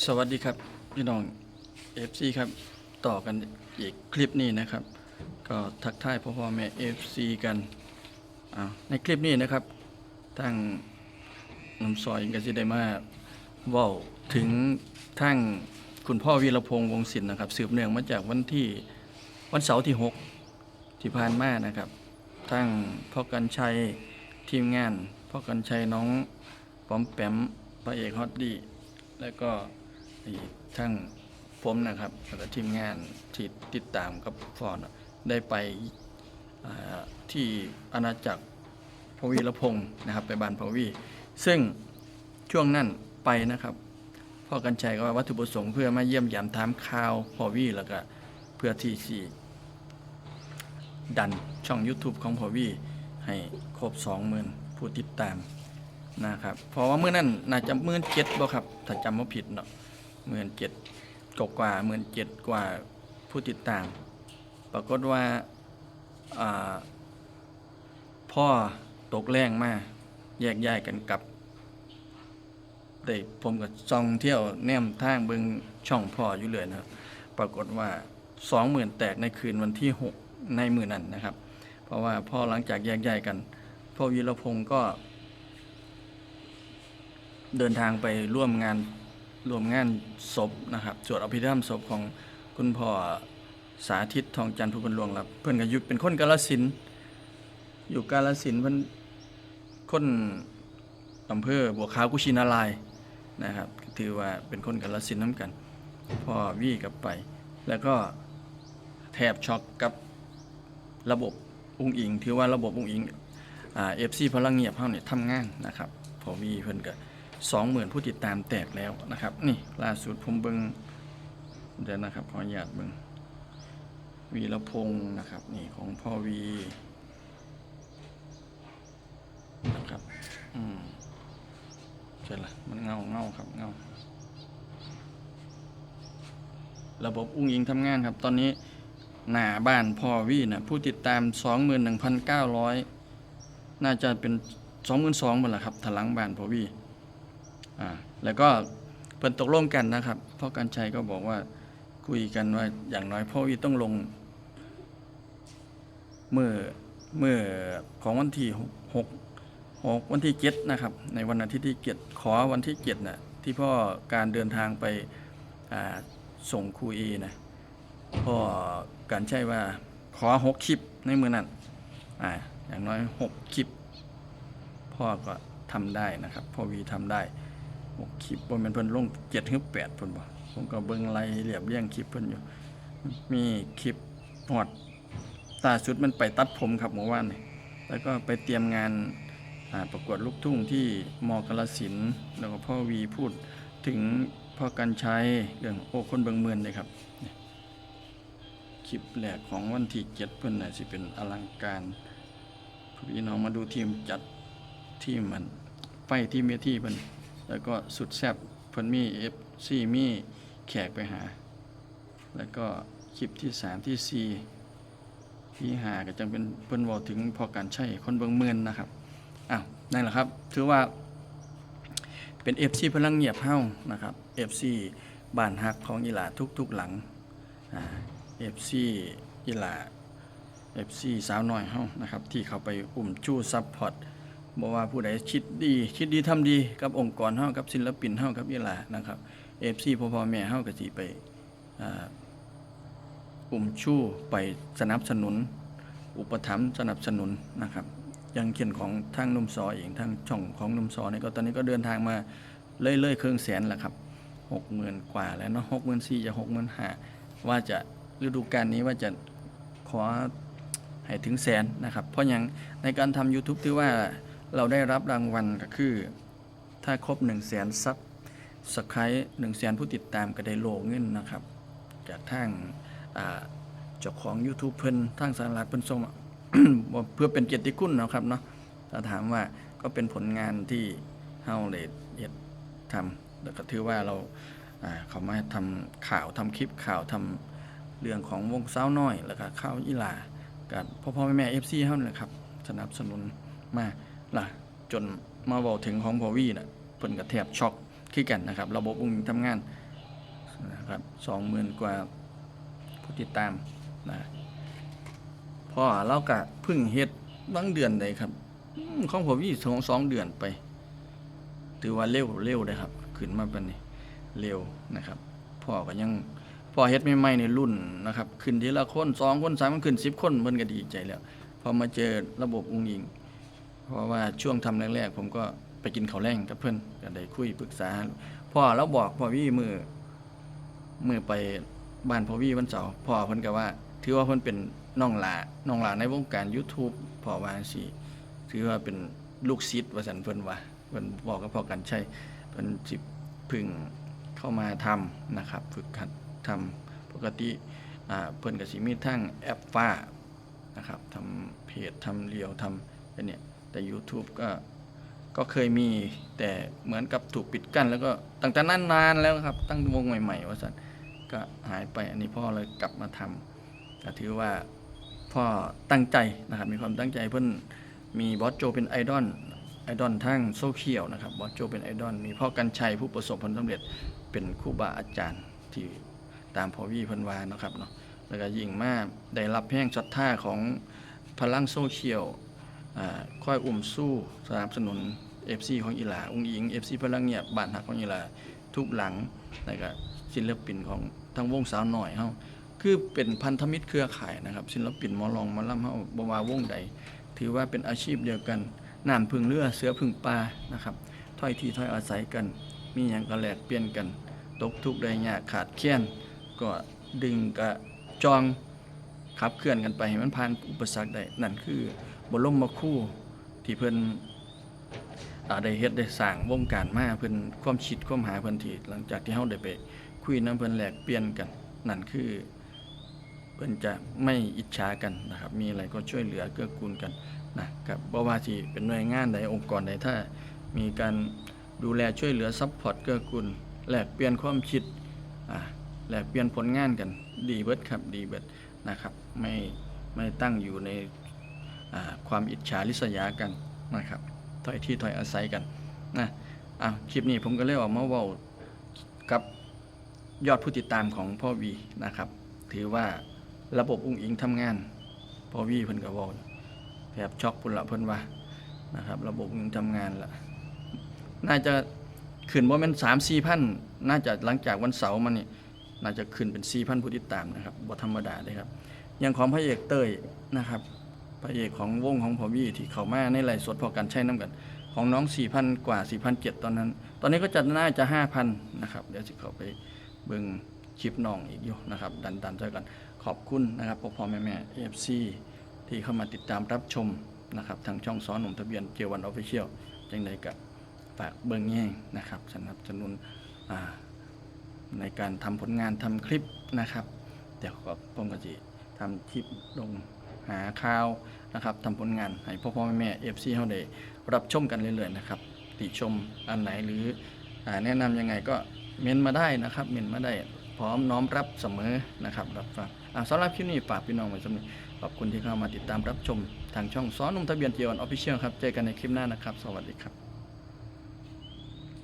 สวัสดีครับพี่น้อง FC ครับ ต่อกันอีกคลิปนี้นะครับ ก็ทักทายพ่อพ่อแม่ FC กันในคลิปนี้นะครับทางน้ำซอยก็จะได้มาว้าถึงทางคุณพ่อวีรพงษ์วงศิลป์นะครับ สืบเนื่องมาจากวันที่วันเสาร์ที่ 6 ที่ผ่านมานะครับทั้งพ่อกันชัยทีมงานพ่อกันชัยน้องป้อมแปมพระเอกฮอตดีแล้วก็ ทั้งผมนะครับแล้วก็ทีมงานที่ติดตามกับฟอนอได้ไปที่อาณาจักรพวีรพงศ์นะครับ ไปบ้านพวี ซึ่งช่วงนั้นไปนะครับพ่อกันชัยก็วัตถุประสงค์เพื่อมาเยี่ยมยามถามข่าวพวีแล้วก็เพื่อที่สีดันช่อง YouTube ของพวีให้ครบ 20,000 ผู้ติดตามนะครับเพราะว่าเมื่อนั้นน่าจะหมื่นเจ็ดบ่ครับ ถ้าจำไม่ผิดเนาะ หมื่นเจ็ดกว่ากว่าหมื่นเจ็ดกว่าผู้ติดตาม ปรากฏว่าพ่อตกแรงมาแยกย้ายกันกลับได้ผมก็ซองเที่ยวแนมทางเบิงช่องพ่ออยู่เลยนะครับ ปรากฏว่าสองหมื่นแตกในคืนวันที่หกในมือนั้นนะครับ เพราะว่าพ่อหลังจากแยกย้ายกันพ่อวีรพงศ์ก็ เดินทางไปร่วมงาน รวมงานศพนะครับสวดอภิธรรมศพของคุณพ่อสาธิตทองจันทร์ผู้คนหลวงครับเพื่อนกับยุทธเป็นคนกาลสินอยู่กาลสินเพื่อนคนอำเภอบัวขาวกุชินารายนะครับถือว่าเป็นคนกาลสินน้ำกันพ่อวี่กลับไป แล้วก็แทบช็อกกับระบบอุ้งอิง ถือว่าระบบอุ้งอิงเอฟซีพลังเงียบเท่าเนี่ยทำงานนะครับพ่อวี่เพื่อนกับ 20,000 ผู้ติดตามแตกแล้วนะครับ นี่ล่าสุดผมเบิงเดี๋ยวนะครับ ขออนุญาตเบิงวีรพงศ์นะครับ นี่ของพ่อวีนะครับอืมใช่ละมันเงาเงาครับเงาระบบอุ้งยิงทำงานครับ ตอนนี้หน้าบ้านพ่อวีนะผู้ติดตาม 21,900 น่าจะเป็น 22,000หมดละครับถลังบ้านพ่อวี อ่าแล้วก็เพิ่นตกลงกันนะครับพ่อกันชัยก็บอกว่าคุยกันว่าอย่างน้อยพ่อวีต้องลง เมื่อเมื่อของวันที่หกหกวันที่เจ็ดนะครับ ในวันอาทิตย์ที่เจ็ดขอวันที่เจ็ดน่ะที่พ่อการเดินทางไปส่งครูเอนะพ่อการใช่ว่าขอหกคลิปในมือนั้นอ่าอย่างน้อยหกคลิปพ่อก็ทำได้นะครับพ่อวีทำได้ คลิปบ่แม่นเพิ่นลงเจ็ดถึงแปดเพิ่นบ่ผมก็เบิ่งไล่เรียบเรียงคลิปเพิ่นอยู่ มีคลิปฮอดตาสุดมันไปตัดผมครับเมื่อวานนี่แล้วก็ไปเตรียมงานประกวดลูกทุ่งที่มกาลสินแล้วก็พ่อวีพูดถึงพ่อกันชัยเรื่องโอ้คนเบิงเมือนเลยครับ คลิปแรกของวันที่เจ็ดเพิ่นน่ะสิเป็นอลังการพี่น้องมาดูทีมจัดทีมมันไฟที่เมที่เพิ่น แล้วก็สุดแซบเพิ่นมีเอฟซีมีแขกไปหา แล้วก็คลิปที่สามที่สี่ที่หาก็จังเป็นเพิ่นบอกถึงพอการใช้คนเบิงเมือนนะครับอ้าวนั่นแหละครับ ถือว่าเป็น FC พลังเงียบเฮ้านะครับ FC บ้านฮักของอีหลาทุกๆหลังเอ่า FC อีหลา FC สาวน้อยเฮ้านะครับ ที่เขาไปอุ่มชู้ซับพอร์ต บอกว่าผู้ใดคิดดีคิดดีทำดีกับองค์กรเฮากับศิลปินเฮากับอีหลานะครับ FC พ่อพ่อแม่เฮาก็สิไปอุ้มชู้ไปสนับสนุน อุปถัมภ์สนับสนุนนะครับย่างเขียนของทางนุ่มซอเองทางช่องของนุ่มซอเนี่ยก็ตอนนี้ก็เดินทางมาเรื่อยๆเครื่องแสนแล้วครับหกหมื่นกว่าแล้วเนาะหกหมื่นสี่จะหกหมื่นห้าว่าจะฤดูกาลนี้ว่าจะขอให้ถึงแสนนะครับ เพราะอย่างในการทำ YouTube ที่ว่า เราได้รับรางวัลก็คือ ถ้าครบ1 0 0 0 0แสนซับสไครต์หนึ่งแสนผู้ติดตามก็ได้โลเงินนะครับ จากทางเจ้าของ YouTube เพิ่นทางสารัฐเพิ่นส่งมเพื่อเป็นเกียรติคุณเนาะครับเนาะถ้าถามว่าก็เป็นผลงานที่เฮาได้เฮ็ดทำแล้วก็ถือว่าเราเขามาทำข่าวทำคลิปข่าวทำเรื่องของวงสาน้อย แล้วก็ข่าวอีหลากับพ่อพ่อแม่แม่ FC เฮานี่แหละครับ สนับสนุนมา ล่ะจนมาบอกถึงของพอวีน่ะเพิ่นก็แทบช็อกคือกันนะครับ ระบบอุ้งอิงทำงานนะครับสองหมื่นกว่าผู้ติดตามนะพอเราก็เพึ่งเฮ็ดบางเดือนใดครับของผมยี่สองสองเดือนไป ถือว่าเร็วเร็วเลยครับ ขึ้นมาเป็นเร็วนะครับพ่อก็ยังพ่อเฮ็ดใหม่ๆในรุ่นนะครับ ขึ้นทีละคนสองคนสามคนขึ้นสิบคนเพิ่นก็ดีใจแล้ว พอมาเจอระบบอุ้งอิง เพราะว่าช่วงทำแรกๆผมก็ไปกินข้าวแรงกับเพื่อนก็ได้คุยปรึกษาพ่อเราบอกพ่อวี่มือมือไปบ้านพ่อวี่วันเสาร์พ่อเพิ่นก็ว่า ถือว่าเพิ่นเป็นน้องหลาน้องหลาในวงการ YouTube พ่อว่าสิถือว่าเป็นลูกศิษย์ว่าสันเพิ่นว่าเพิ่นบอกกับพ่อกันใช่เพิ่นสิพึ่งเข้ามาทำนะครับ ฝึกหัดทำปกติเพิ่นก็สิมีทั้งแอปฟ้านะครับทำเพจทำเรียวทำเนี้ย แต่ YouTube ก็ก็เคยมีแต่เหมือนกับถูกปิดกั้น แล้วก็ตั้งแต่นั้นนานแล้วครับ ตั้งวงใหม่ๆว่าสันก็หายไปอันนี้พ่อเลยกลับมาทำก็ถือว่าพ่อตั้งใจนะครับ มีความตั้งใจเพื่อนมีบอสโจเป็นไอดอลไอดอลทั้งโซเชียลนะครับบอสโจเป็นไอดอลมีพ่อกันชัยผู้ประสบผลสำเร็จเป็นครูบาอาจารย์ที่ตามพ่อวี่พันวาเนะครับเนาะแล้วก็ยิ่งมากได้รับแห้งศรัทธาของพลังโซเชียล ค่อยอุ้มสู้สนับสนุน FC ของอีหลาอุ้งอิง FC พลังเงียบบ้านหักของอีหลาทุกหลังแล้วก็ศิลปินของทั้งวงสาวหน่อยเฮาคือเป็นพันธมิตรเครือข่ายนะครับ ศิลปินมอลองมาล่ำเฮาบ่ว่าวงใด ถือว่าเป็นอาชีพเดียวกันน้ำพึ่งเรือเสือพึ่งปลานะครับถ้อยทีถ้อยอาศัยกัน มีหยังก็แลกเปลี่ยนกัน ตกทุกข์ได้ยากขาดแคลนก็ดึงกระจองขับเคลื่อนกันไปให้มันผ่านอุปสรรคได้นั่นคือ บรมมาคู่ที่เพิ่นอ่าได้เฮ็ดได้สร้างวงการมาเพิ่นความคิดความหาเพิ่นที่หลังจากที่เฮาได้ไปคุยนํเพิ่นแลกเปลี่ยนกัน นั่นคือ เพิ่นจะไม่อิจฉากันนะครับ มีอะไรก็ช่วยเหลือเกื้อกูลกันนะครับบ่ว่าสิเป็นหน่วยงานใดองค์กรใดถ้า มีการดูแลช่วยเหลือซัพพอร์ตเกื้อกูลแลกเปลี่ยนความคิดอ่าแลกเปลี่ยนผลงานกันดีเบิดครับดีเบิดนะครับ ไม่ไม่ตั้งอยู่ใน ความอิจฉาริษยากันนะครับถอยที่ถอยอาศัยกันนะอะคลิปนี้ผมก็เลยออกมาว้ากับยอดผู้ติดตามของพ่อวีนะครับ ถือว่าระบบอุ้งอิงทำงานพ่อวีเพิ่นก็บอกแทบช็อกพุ่นละเพิ่นว่านะครับ ระบบอุ้งอิงทำงานละน่าจะขึ้นว่ามันสามสี่พันน่าจะหลังจากวันเสาร์มันนี่น่าจะขึ้นเป็นสี่พันผู้ติดตามนะครับบ่ธรรมดาเลยครับอย่างของพระเอกเต้ยนะครับ พระเอกของวงของพอวีที่เขามาในไลฟ์สดพอกันใช้น้ำกัน ของน้องสี่พันกว่าสี่พันเจ็ดตอนนั้น ตอนนี้ก็จะน่าจะห้าพันนะครับเดี๋ยวสิเขาไปเบิ่งคลิปน้องอีกอยู่นะครับ ดันดันๆช่วยกันขอบคุณนะครับพ่อพ่อแม่แม่เอฟซีที่เข้ามาติดตามรับชมนะครับทางช่องซ้อนหนุ่มทะเบียนเกียววันออฟฟิเชียลจังใดกับฝากเบิ่งแย่งนะครับสนับสนุนในการทำผลงานทำคลิปนะครับ เดี๋ยวก็ผมก็จะทำคลิปลง หาข่าวนะครับทำผลงานให้พ่อพ่อแม่แม่เอฟซีเขาได้รับชมกันเรื่อยๆนะครับติชมอันไหนหรืออแนะนำยังไงก็เมนมาได้นะครับเมนมาได้พร้อมน้อมรับเสมอนะครับรับฟังสำหรับคลิปนี้ฝากพี่น้องไว้สำหรับขอบคุณที่เข้ามาติดตามรับชม ทางช่องซ้อนนุ่มทะเบียนเจียวันออฟฟิเชียลครับเจอกันในคลิปหน้านะครับ สวัสดีครับ